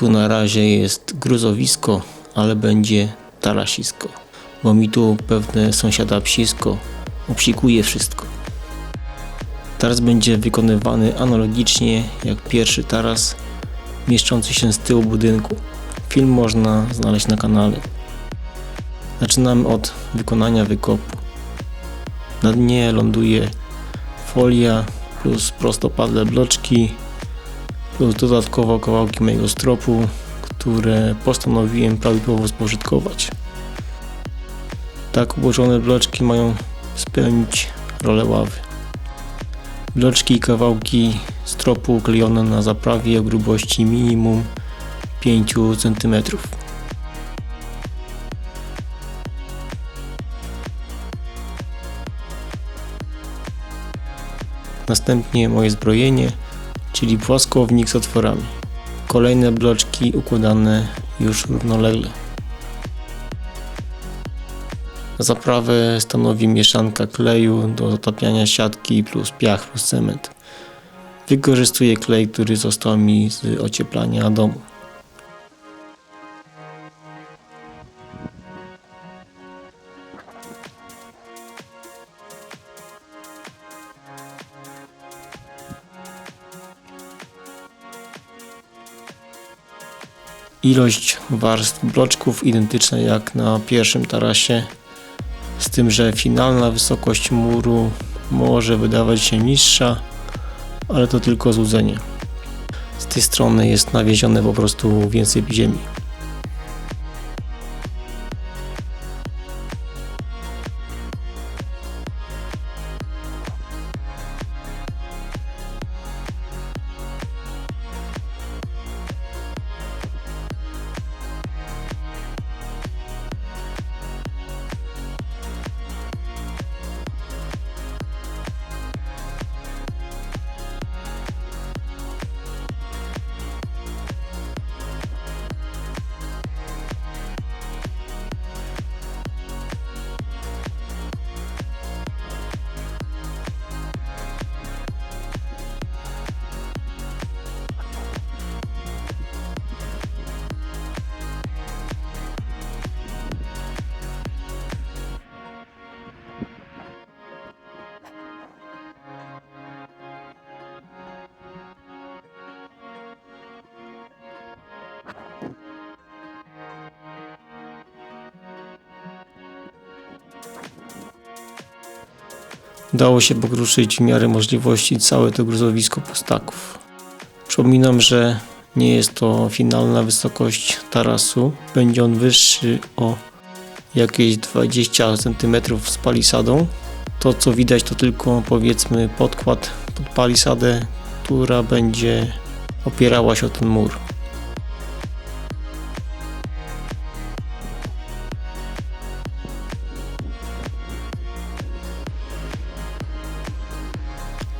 Tu na razie jest gruzowisko, ale będzie tarasisko, bo mi tu pewne sąsiada psisko obsikuje wszystko. Taras będzie wykonywany analogicznie jak pierwszy taras mieszczący się z tyłu budynku. Film można znaleźć na kanale. Zaczynamy od wykonania wykopu. Na dnie ląduje folia plus prostopadle bloczki plus dodatkowo kawałki mojego stropu, które postanowiłem prawidłowo spożytkować. Tak ułożone bloczki mają spełnić rolę ławy. Bloczki i kawałki stropu klejone na zaprawie o grubości minimum 5 cm. Następnie moje zbrojenie, czyli płaskownik z otworami. Kolejne bloczki układane już równolegle. Zaprawę stanowi mieszanka kleju do zatapiania siatki plus piach plus cement. Wykorzystuję klej, który został mi z ocieplania domu. Ilość warstw bloczków identyczna jak na pierwszym tarasie, z tym, że finalna wysokość muru może wydawać się niższa, ale to tylko złudzenie. Z tej strony jest nawiezione po prostu więcej ziemi. Dało się pokruszyć w miarę możliwości całe to gruzowisko pustaków. Przypominam, że nie jest to finalna wysokość tarasu. Będzie on wyższy o jakieś 20 cm z palisadą. To co widać to tylko powiedzmy podkład pod palisadę, która będzie opierała się o ten mur.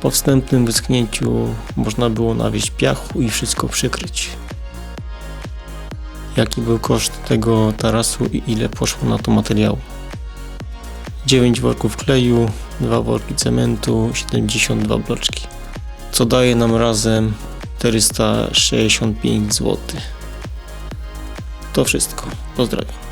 Po wstępnym wyschnięciu można było nawieść piachu i wszystko przykryć. Jaki był koszt tego tarasu i ile poszło na to materiału? 9 worków kleju, 2 worki cementu, 72 bloczki. Co daje nam razem 465 zł. To wszystko. Pozdrawiam.